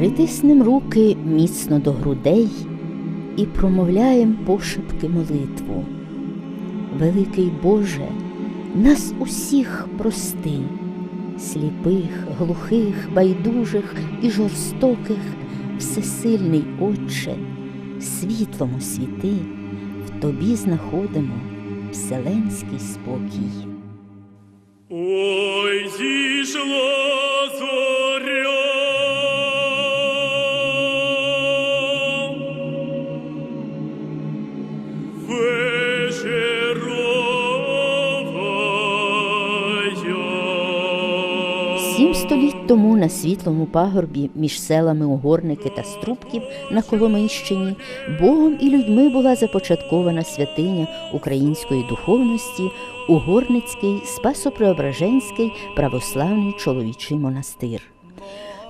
Притиснем руки міцно до грудей і промовляєм пошепки молитву. Великий Боже, нас усіх прости, сліпих, глухих, байдужих і жорстоких, всесильний Отче, світлом освіти, в Тобі знаходимо вселенський спокій. Ой, зійшла тому на світлому пагорбі між селами Угорники та Струбків на Коломийщині Богом і людьми була започаткована святиня української духовності Угорницький Спасопреображенський православний чоловічий монастир.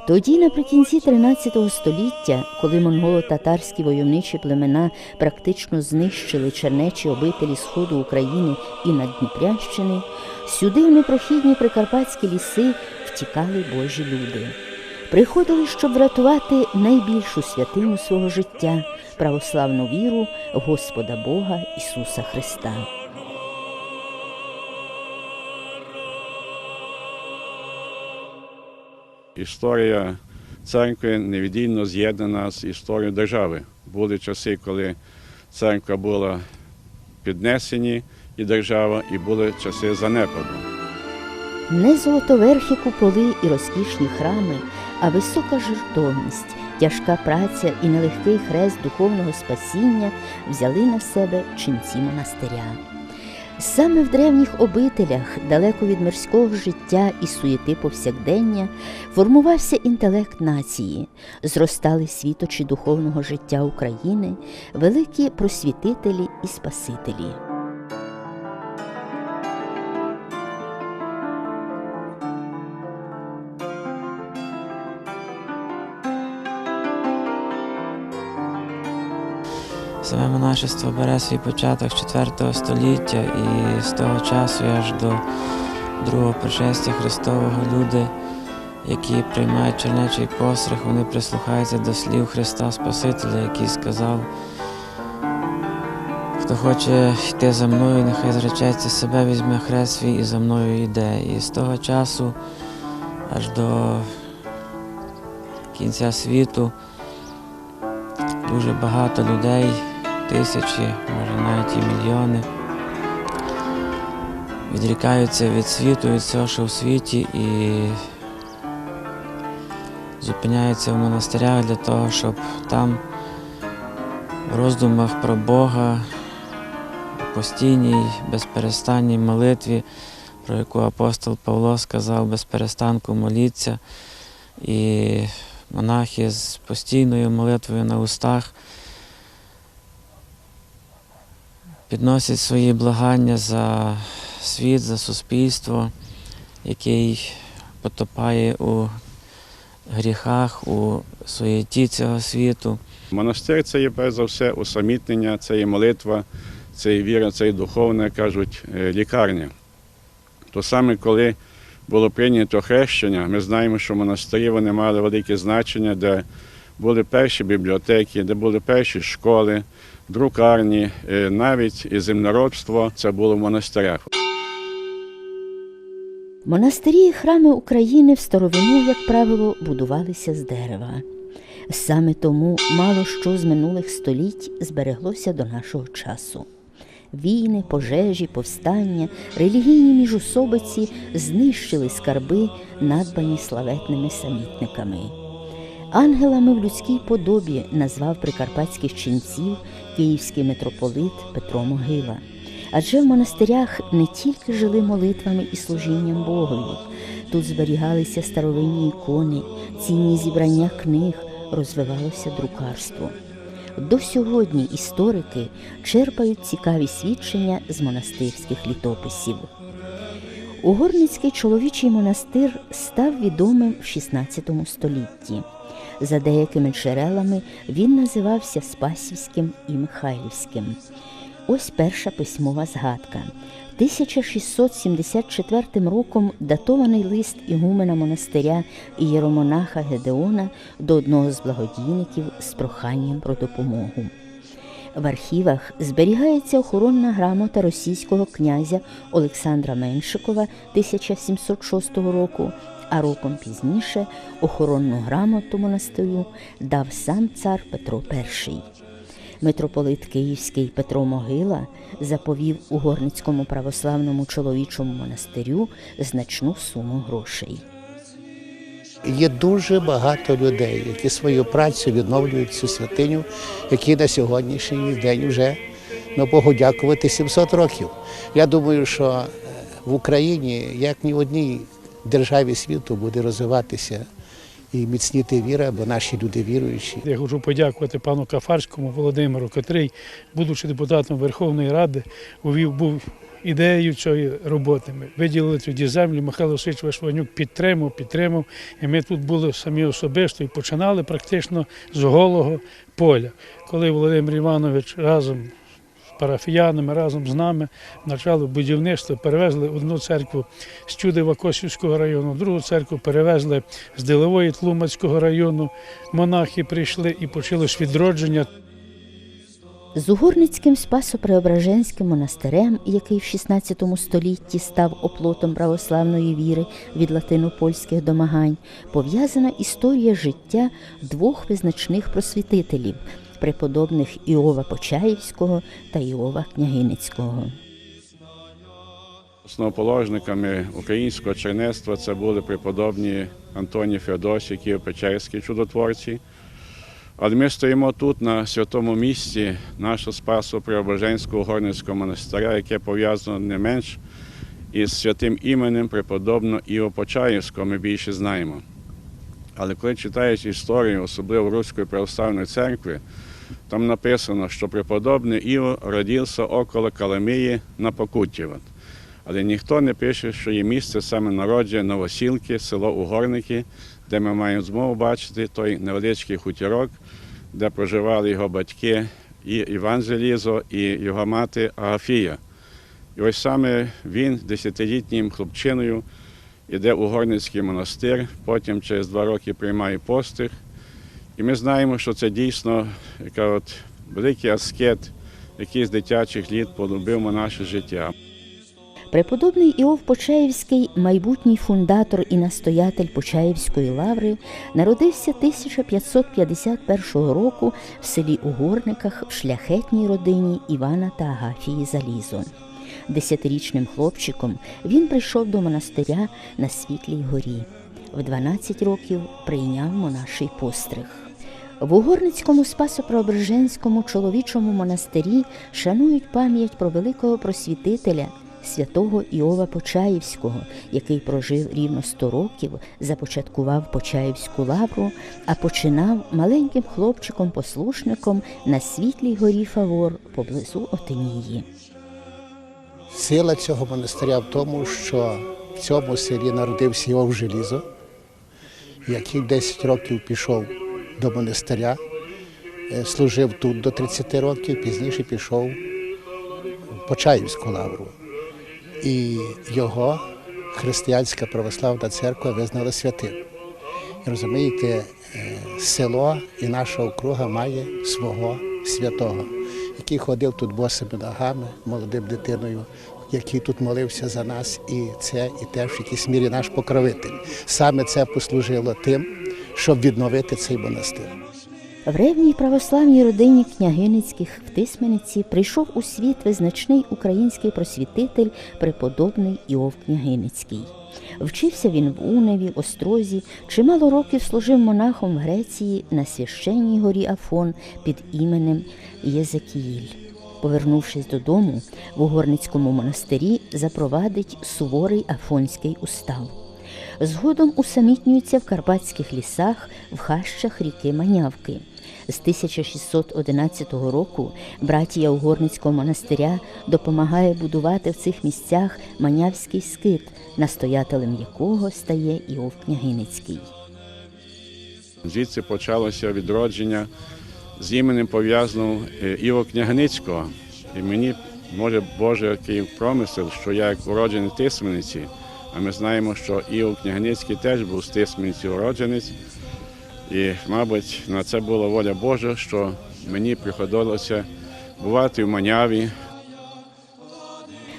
Тоді, наприкінці 13 століття, коли монголо-татарські войовничі племена практично знищили чернечі обителі сходу України і Наддніпрянщини, сюди в непрохідні прикарпатські ліси втікали Божі люди. Приходили, щоб врятувати найбільшу святиню свого життя православну віру Господа Бога Ісуса Христа. Історія церкви невіддільно з'єднана з історією держави. Були часи, коли церква була в піднесенні і держава, і були часи занепаду. Не золотоверхі куполи і розкішні храми, а висока жертовність, тяжка праця і нелегкий хрест духовного спасіння взяли на себе ченці монастиря. Саме в древніх обителях, далеко від мирського життя і суєти повсякдення, формувався інтелект нації, зростали світочі духовного життя України, великі просвітителі і спасителі. Саме монашество бере свій початок з 4 століття і з того часу аж до другого пришестя Христового люди, які приймають чернечий постриг, вони прислухаються до слів Христа Спасителя, який сказав, хто хоче йти за мною, нехай зречеться себе, візьме хрест свій і за мною йде. І з того часу аж до кінця світу дуже багато людей, тисячі, може навіть і мільйони, відрікаються від світу, від всього, що в світі, і зупиняються в монастирях для того, щоб там в роздумах про Бога, у постійній, безперестанній молитві, про яку апостол Павло сказав, без перестанку моліться. І монахи з постійною молитвою на устах підносять свої благання за світ, за суспільство, який потопає у гріхах, у суєті цього світу. Монастир це є перш за все усамітнення, це є молитва, це є віра, це є духовна, кажуть, е, лікарня. То саме коли було прийнято хрещення, ми знаємо, що монастирі вони мали велике значення, де були перші бібліотеки, де були перші школи, друкарні, е, навіть і земноробство це було в монастирях. Монастирі і храми України в старовину, як правило, будувалися з дерева. Саме тому мало що з минулих століть збереглося до нашого часу. Війни, пожежі, повстання, релігійні міжусобиці знищили скарби, надбані славетними самітниками. Ангелами в людській подобі назвав прикарпатських ченців київський митрополит Петро Могила. Адже в монастирях не тільки жили молитвами і служінням Богові, тут зберігалися старовинні ікони, цінні зібрання книг, розвивалося друкарство. До сьогодні історики черпають цікаві свідчення з монастирських літописів. Угорницький чоловічий монастир став відомим в XVI столітті. За деякими джерелами він називався Спасівським і Михайлівським. Ось перша письмова згадка 1674 роком датований лист ігумена монастиря ієромонаха Гедеона до одного з благодійників з проханням про допомогу. В архівах зберігається охоронна грамота російського князя Олександра Меншикова 1706 року, а роком пізніше охоронну грамоту монастирю дав сам цар Петро І. Митрополит Київський Петро Могила заповів у Горницькому православному чоловічому монастирю значну суму грошей. Є дуже багато людей, які свою працю відновлюють цю святиню, які на сьогоднішній день вже ну, Богу дякувати 700 років. Я думаю, що в Україні, як ні в одній державі світу, буде розвиватися і міцніти віра, бо наші люди віруючі. Я хочу подякувати пану Кафарському Володимиру, котрий, будучи депутатом Верховної Ради, увів був ідеєю цієї роботи. Ми виділили тоді землю. Михайло Васильович Вишванюк підтримав, підтримав. І ми тут були самі особисто і починали практично з голого поля. Коли Володимир Іванович разом парафіянами, разом з нами почали будівництво, перевезли одну церкву з Чудива Косівського району, другу церкву перевезли з Дилової Тлумацького району. Монахи прийшли і почалось відродження. З Угорницьким Спасо-Преображенським монастирем, який в XVI столітті став оплотом православної віри від латинопольських домагань, пов'язана історія життя двох визначних просвітителів преподобних Іова Почаївського та Іова Княгиницького. Основоположниками українського чернецтва це були преподобні Антоній Феодосій, Києво-Печерські чудотворці. Але ми стоїмо тут, на святому місці нашого Спасу Преображенського Горницького монастиря, яке пов'язано не менш із святим іменем преподобного Іо Почаївського, ми більше знаємо. Але коли читаєш історію, особливо Руської православної церкви, там написано, що преподобний Іо родився около Каламії на Покуттєво. Але ніхто не пише, що є місце саме народження Новосілки, село Угорники, де ми маємо змогу бачити той невеличкий хутірок, де проживали його батьки і Іван Желізо, і його мати Агафія. І ось саме він, десятилітнім хлопчиною, йде у Горницький монастир, потім через два роки приймає постиг. І ми знаємо, що це дійсно яка от великий аскет, який з дитячих літ полюбив монаше життя. Преподобний Іов Почаївський, майбутній фундатор і настоятель Почаївської лаври, народився 1551 року в селі Угорниках в шляхетній родині Івана та Агафії Залізо. Десятирічним хлопчиком він прийшов до монастиря на Світлій горі. В 12 років прийняв монаший постриг. В Угорницькому Спасо-Преображенському чоловічому монастирі шанують пам'ять про великого просвітителя святого Іова Почаївського, який прожив рівно 100 років, започаткував Почаївську лавру, а починав маленьким хлопчиком-послушником на світлій горі Фавор поблизу Отинії. Сила цього монастиря в тому, що в цьому селі народився Іов Желізо, який 10 років пішов до монастиря, е, служив тут до 30 років, пізніше пішов в Почаївську лавру. І його християнська православна церква визнала святим. І розумієте, е, село і наша округа має свого святого, який ходив тут босими ногами, молодим дитиною, який тут молився за нас, і це і теж в якійсь мірі наш покровитель. Саме це послужило тим, щоб відновити цей монастир. В ревній православній родині княгиницьких в Тисмениці прийшов у світ визначний український просвітитель преподобний Іов Княгиницький. Вчився він в Уневі, Острозі, чимало років служив монахом в Греції на священній горі Афон під іменем Єзекіїль. Повернувшись додому, в Угорницькому монастирі запровадить суворий афонський устав. Згодом усамітнюється в карпатських лісах в хащах ріки Манявки. З 1611 року братія Угорницького монастиря допомагає будувати в цих місцях Манявський скит, настоятелем якого стає Іов Княгиницький. Звідси почалося відродження з іменем пов'язаного е, Іво Княгницького. І мені може Боже який промисел, що я як уроджений Тисмениці, а ми знаємо, що Іов Княгницький теж був стисменців уродженець. І, мабуть, на це була воля Божа, що мені приходилося бувати в Маняві,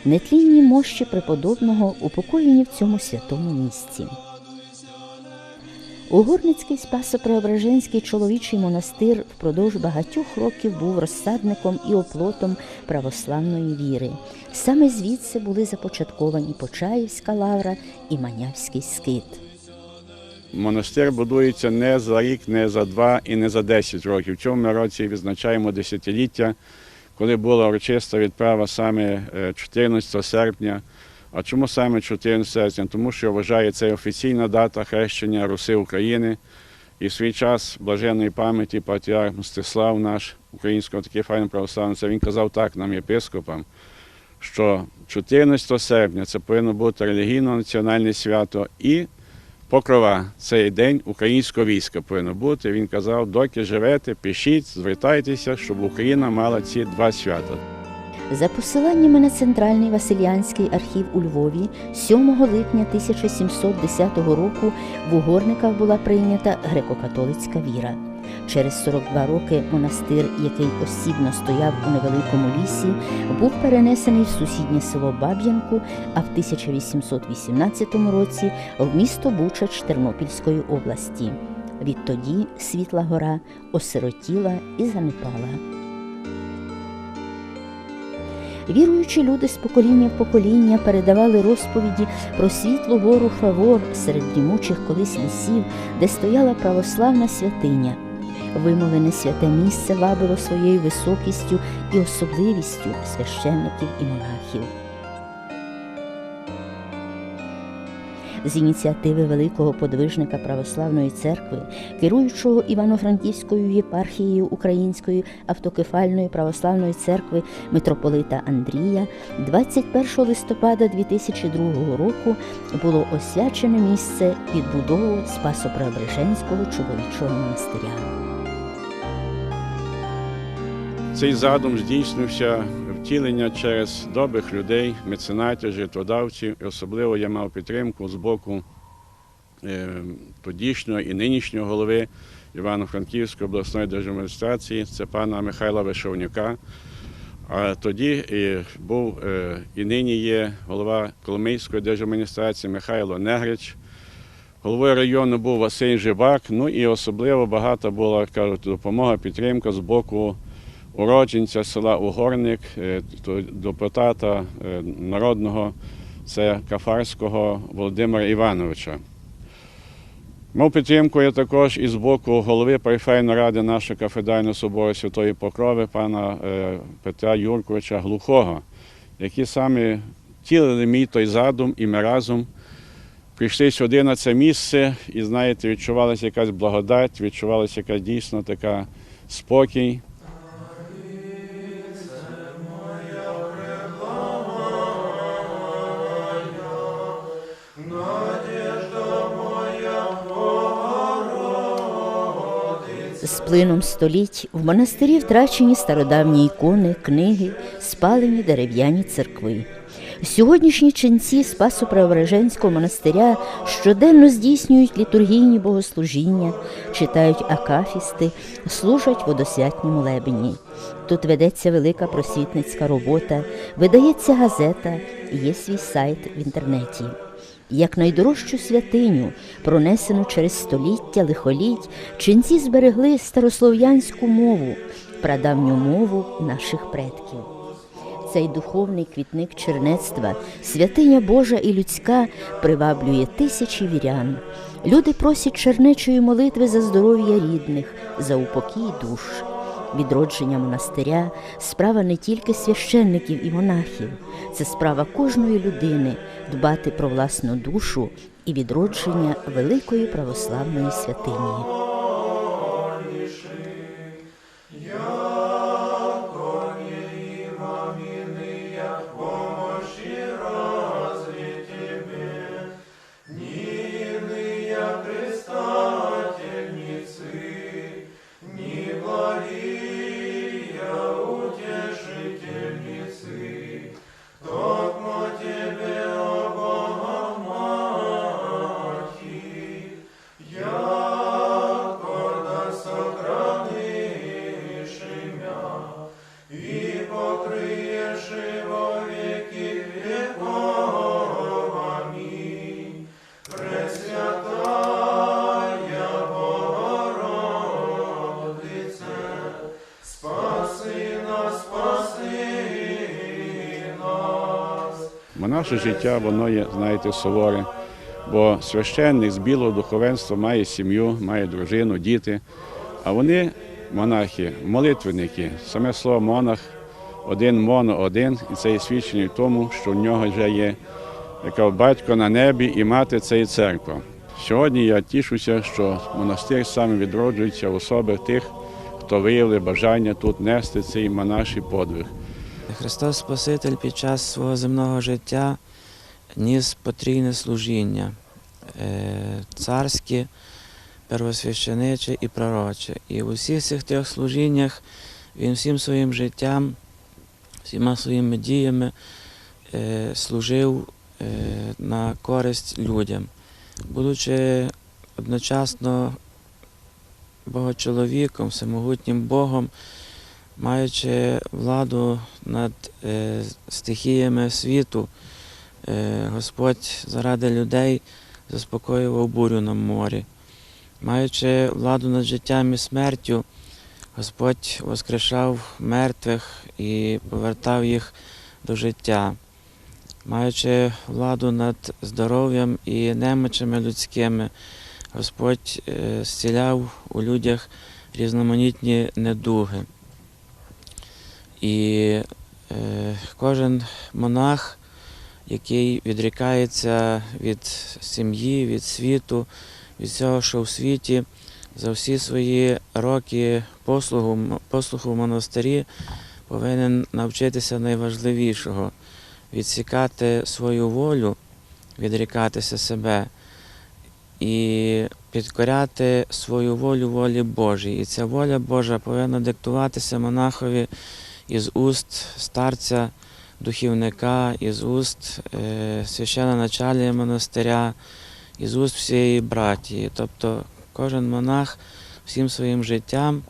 Нетлінні мощі преподобного упокоєні в цьому святому місці. Угорницький Спасо-Преображенський чоловічий монастир впродовж багатьох років був розсадником і оплотом православної віри. Саме звідси були започатковані Почаївська лавра і Манявський скит. Монастир будується не за рік, не за два і не за десять років. В цьому році відзначаємо десятиліття, коли була урочиста відправа саме е, 14 серпня. А чому саме 14 серпня? Тому що вважає це офіційна дата хрещення Руси України. І в свій час блаженної пам'яті патріарх Мстислав, наш українського такий файний православний, він казав так нам, єпископам, що 14 серпня це повинно бути релігійно-національне свято і Покрова цей день українського війська повинно бути. Він казав, доки живете, пишіть, звертайтеся, щоб Україна мала ці два свята. За посиланнями на центральний Василянський архів у Львові 7 липня 1710 року в угорниках була прийнята греко-католицька віра. Через 42 роки монастир, який осібно стояв у невеликому лісі, був перенесений в сусіднє село Баб'янку, а в 1818 році в місто Бучач Тернопільської області. Відтоді Світла Гора осиротіла і занепала. Віруючі люди з покоління в покоління передавали розповіді про світлу гору Фавор серед дрімучих колись лісів, де стояла православна святиня. Вимолене святе місце вабило своєю високістю і особливістю священників і монахів. З ініціативи великого подвижника православної церкви, керуючого Івано-Франківською єпархією Української автокефальної православної церкви митрополита Андрія, 21 листопада 2002 року було освячене місце відбудову Спасо-Преображенського чоловічого монастиря. Цей задум здійснився втілення через добрих людей, меценатів, житлодавців. І особливо я мав підтримку з боку е, тодішнього і нинішнього голови Івано-Франківської обласної держадміністрації, це пана Михайла Вишовнюка. А тоді і був е, і нині є голова Коломийської держадміністрації Михайло Негрич. Головою району був Василь Жибак. Ну і особливо багато була кажуть, допомога, підтримка з боку уродженця села Угорник, е, депутата е, народного, це Кафарського Володимира Івановича. Мав підтримку я також і з боку голови Периферійної ради нашого кафедрального собору Святої Покрови, пана е, Петра Юрковича Глухого, які саме втілили мій той задум, і ми разом прийшли сюди на це місце, і знаєте, відчувалася якась благодать, відчувалася якась дійсно така спокій. З плином століть в монастирі втрачені стародавні ікони, книги, спалені дерев'яні церкви. Сьогоднішні ченці Спасо-Преображенського монастиря щоденно здійснюють літургійні богослужіння, читають акафісти, служать водосвятні молебені. Тут ведеться велика просвітницька робота, видається газета, є свій сайт в інтернеті як найдорожчу святиню, пронесену через століття лихоліть, ченці зберегли старослов'янську мову, прадавню мову наших предків. Цей духовний квітник чернецтва, святиня Божа і людська приваблює тисячі вірян. Люди просять чернечої молитви за здоров'я рідних, за упокій душ. Відродження монастиря справа не тільки священників і монахів, це справа кожної людини дбати про власну душу і відродження великої православної святині. покриєши во віки Амінь. Пресвятая Богородице, спаси нас, спаси нас. Бо наше життя, воно є, знаєте, суворе. Бо священник з білого духовенства має сім'ю, має дружину, діти. А вони монахи, молитвенники. Саме слово монах один моно, один, і це є свідчення в тому, що в нього вже є яка батько на небі і мати це і церква. Сьогодні я тішуся, що монастир саме відроджується в особи тих, хто виявили бажання тут нести цей монаший подвиг. Христос Спаситель під час свого земного життя ніс потрійне служіння е, царське, первосвящениче і пророче. І в усіх цих трьох служіннях він всім своїм життям, всіма своїми діями е, служив е, на користь людям, будучи одночасно богочоловіком, всемогутнім Богом, маючи владу над е, стихіями світу, Господь заради людей заспокоював бурю на морі. Маючи владу над життям і смертю, Господь воскрешав мертвих і повертав їх до життя. Маючи владу над здоров'ям і немочами людськими, Господь е, зціляв у людях різноманітні недуги. І е, кожен монах, який відрікається від сім'ї, від світу, від всього, що в світі, за всі свої роки послугу, послуху в монастирі, повинен навчитися найважливішого відсікати свою волю, відрікатися себе і підкоряти свою волю волі Божій. І ця воля Божа повинна диктуватися монахові із уст старця, духівника, із уст е, священоначалія монастиря, із уст всієї братії. Тобто кожен монах всім своїм життям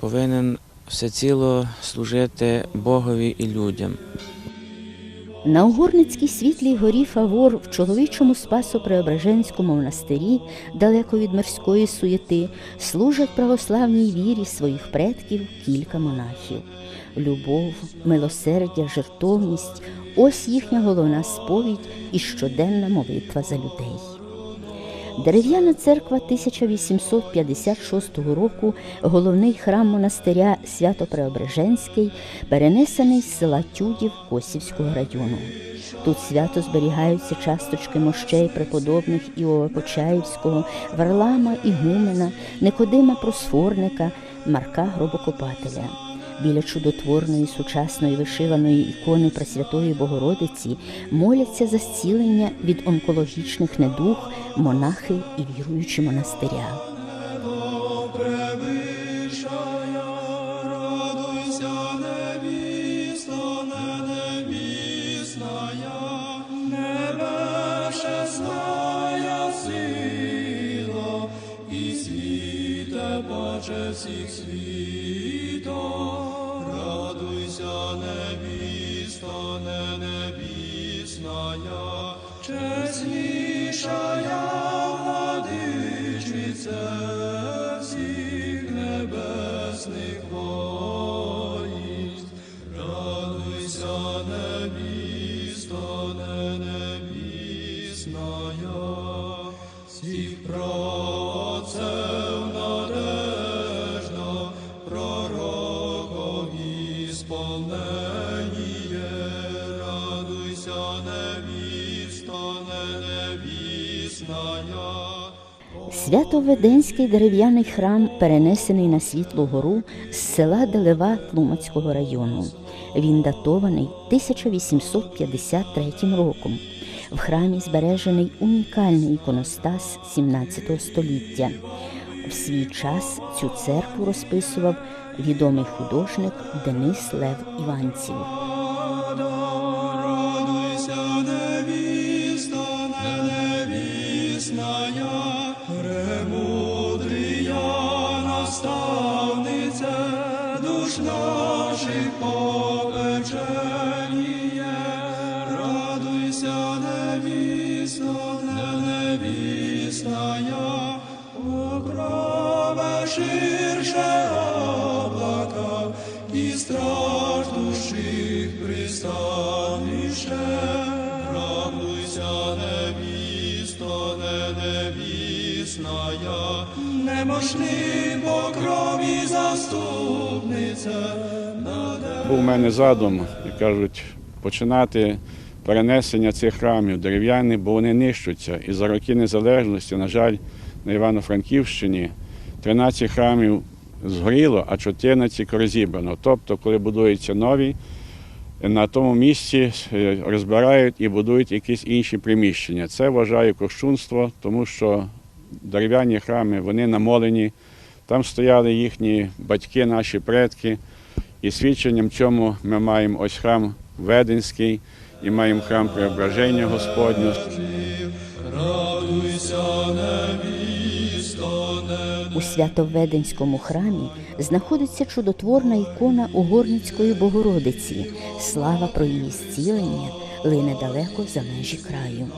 повинен всеціло служити Богові і людям. На Угорницькій світлій горі Фавор в чоловічому Спасо-Преображенському монастирі, далеко від мирської суєти, служать православній вірі своїх предків кілька монахів. Любов, милосердя, жертовність ось їхня головна сповідь і щоденна молитва за людей. Дерев'яна церква 1856 року, головний храм монастиря Свято-Преображенський, перенесений з села Тюдів Косівського району. Тут свято зберігаються часточки мощей преподобних Іова Почаївського, Варлама Ігумена, Никодима Просфорника, Марка Гробокопателя. Біля чудотворної сучасної вишиваної ікони Пресвятої Богородиці моляться за зцілення від онкологічних недуг монахи і віруючі монастиря. Радуйся, невісто, не przez Свято-Веденський дерев'яний храм перенесений на Світлу гору з села Делева Тлумацького району. Він датований 1853 роком. В храмі збережений унікальний іконостас 17 століття. В свій час цю церкву розписував відомий художник Денис Лев Іванців. Був у мене задум, як кажуть, починати перенесення цих храмів дерев'яні, бо вони нищуться. І за роки незалежності, на жаль, на Івано-Франківщині 13 храмів згоріло, а 14 розібрано. Тобто, коли будуються нові, на тому місці е, розбирають і будують якісь інші приміщення. Це вважаю кощунство, тому що дерев'яні храми вони намолені. Там стояли їхні батьки, наші предки. І свідченням цьому ми маємо ось храм Веденський і маємо храм Преображення Господнього. У Святовведенському храмі знаходиться чудотворна ікона Угорницької Богородиці. Слава про її зцілення лине далеко за межі краю.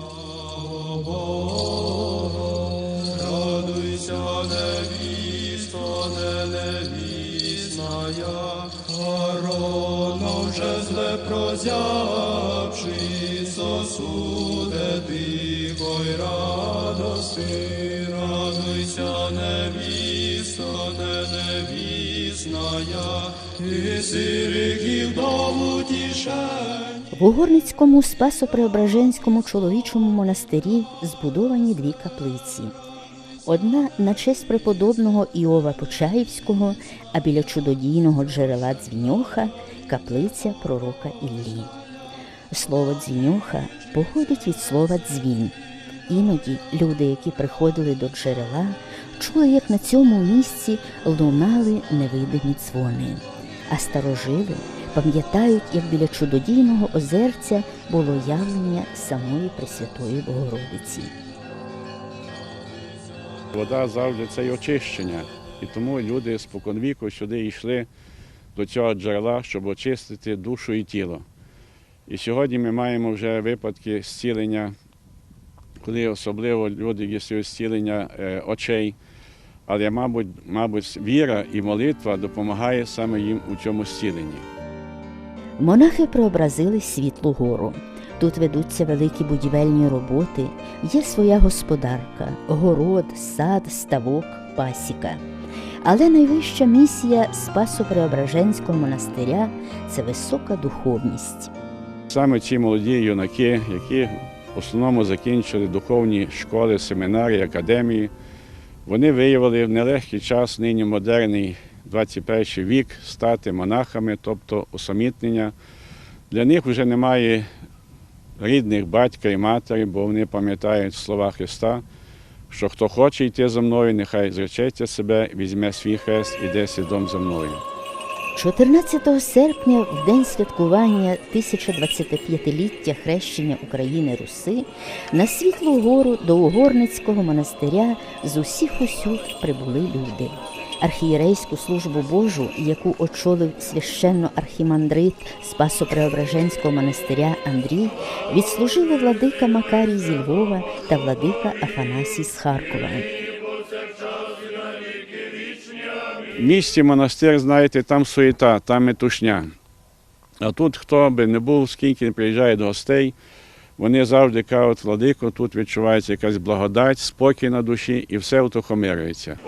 Невісная, Хароно вже зле прозявши, сосуде тихо й радости, радуйся, невісто, не невісная, і сириків дову тішень. В Угорницькому Спасо-Преображенському чоловічому монастирі збудовані дві каплиці. Одна на честь преподобного Іова Почаївського, а біля чудодійного джерела Дзвіньоха каплиця пророка Іллі. Слово дзвіньоха походить від слова дзвін. Іноді люди, які приходили до джерела, чули, як на цьому місці лунали невидимі дзвони. А старожили пам'ятають, як біля чудодійного озерця було явлення самої Пресвятої Богородиці. Вода завжди це й очищення. І тому люди споконвіку сюди йшли до цього джерела, щоб очистити душу і тіло. І сьогодні ми маємо вже випадки зцілення, коли особливо люди є зцілення е, очей. Але, мабуть, мабуть, віра і молитва допомагає саме їм у цьому зціленні. Монахи преобразили світлу гору. Тут ведуться великі будівельні роботи, є своя господарка, город, сад, ставок, пасіка. Але найвища місія Спасо-Преображенського монастиря це висока духовність. Саме ці молоді юнаки, які в основному закінчили духовні школи, семінарії, академії, вони виявили в нелегкий час, нині модерний 21 вік, стати монахами, тобто усамітнення. Для них вже немає рідних батька і матері, бо вони пам'ятають слова Христа, що хто хоче йти за мною, нехай зречеться себе, візьме свій хрест і йде слідом за мною. 14 серпня, в день святкування 1025-ліття хрещення України Руси, на Світлу Гору до Угорницького монастиря з усіх усюд прибули люди. Архієрейську службу Божу, яку очолив священно архімандрит Спасо-Преображенського монастиря Андрій, відслужили владика Макарій зі Львова та владика Афанасій з Харкова. Місті монастир, знаєте, там суєта, там метушня. А тут, хто би не був, скільки не приїжджає до гостей, вони завжди кажуть, владико, тут відчувається якась благодать, спокій на душі і все утихомирюється.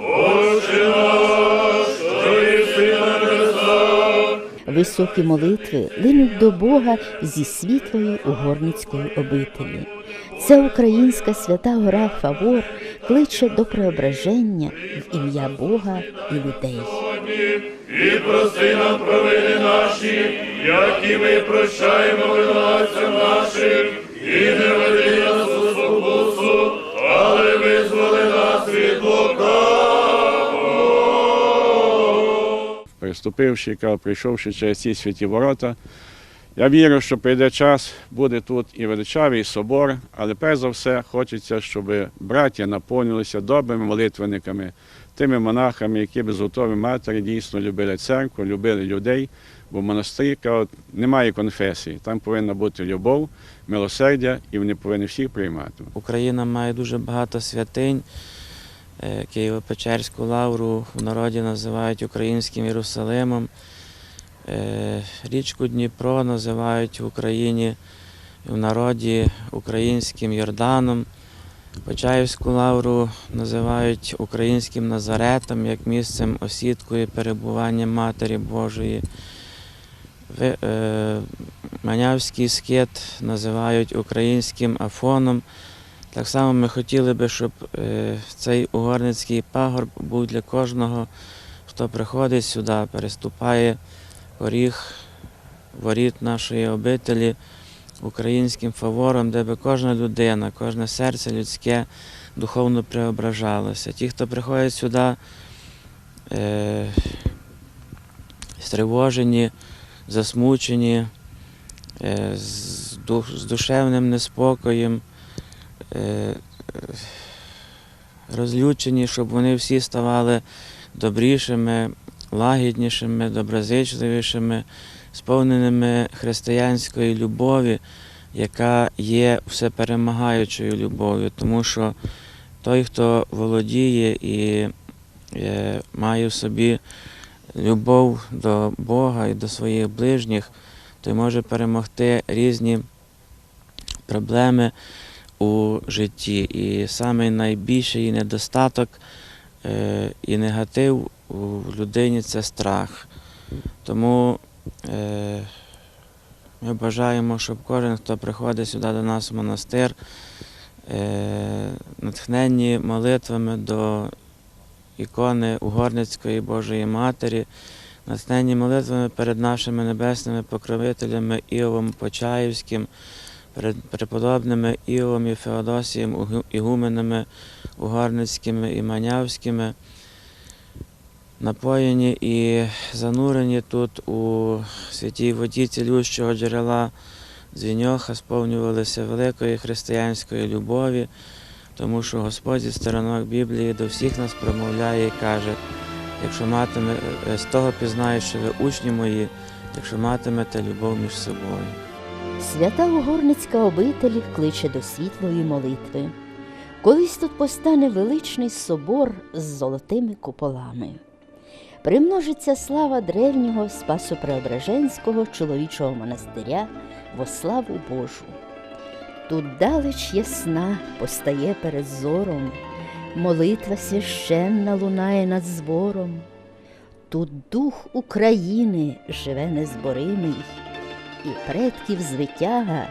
Високі молитви линуть до Бога зі світлої угорницької обителі. Це українська свята гора Фавор кличе до преображення в ім'я Бога і людей. І прости нам провини наші, які ми прощаємо винуватцям нашим, і не веди лукавого. Приступивши, прийшовши через ці святі ворота, я вірю, що прийде час, буде тут і величавий собор, але перш за все хочеться, щоб браття наповнилися добрими молитвенниками, тими монахами, які без готові матері дійсно любили церкву, любили людей. Бо в монастирі немає конфесії. Там повинна бути любов, милосердя, і вони повинні всіх приймати. Україна має дуже багато святинь. Е, Києво-Печерську лавру в народі називають українським Єрусалимом. Е, Річку Дніпро називають в Україні в народі українським Йорданом. Почаївську лавру називають українським Назаретом як місцем осідку і перебування Матері Божої. Е, Манявський скит називають українським Афоном. Так само ми хотіли би, щоб е, цей угорницький пагорб був для кожного, хто приходить сюди, переступає поріг воріт нашої обителі українським фавором, де би кожна людина, кожне серце людське духовно преображалося. Ті, хто приходять сюди, е, стривожені, засмучені, е, з, дух, з душевним неспокоєм, розлючені, щоб вони всі ставали добрішими, лагіднішими, доброзичливішими, сповненими християнської любові, яка є всеперемагаючою любов'ю, тому що той, хто володіє і е, має в собі любов до Бога і до своїх ближніх, той може перемогти різні проблеми у житті. І самий найбільший недостаток е, і негатив у людині це страх. Тому е, ми бажаємо, щоб кожен, хто приходить сюди до нас в монастир, е, натхненні молитвами до ікони Угорницької Божої Матері, натхненні молитвами перед нашими небесними покровителями Іовом Почаївським, перед преподобними Іовом і Феодосієм ігуменами Угорницькими і Манявськими, напоєні і занурені тут у святій воді цілющого джерела дзвіньоха, сповнювалися великої християнської любові, тому що Господь зі сторонок Біблії до всіх нас промовляє і каже, якщо матиме е, з того пізнаю, що ви учні мої, якщо матимете любов між собою. Свята угорницька обитель кличе до світлої молитви. Колись тут постане величний собор з золотими куполами. Примножиться слава древнього Спасо-Преображенського чоловічого монастиря во славу Божу. Тут далеч ясна постає перед зором, молитва священна лунає над збором. Тут дух України живе незборимий, і предків звитяга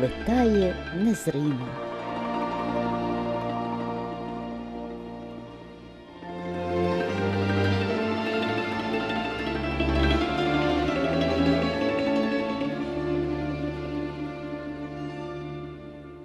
витає незримо.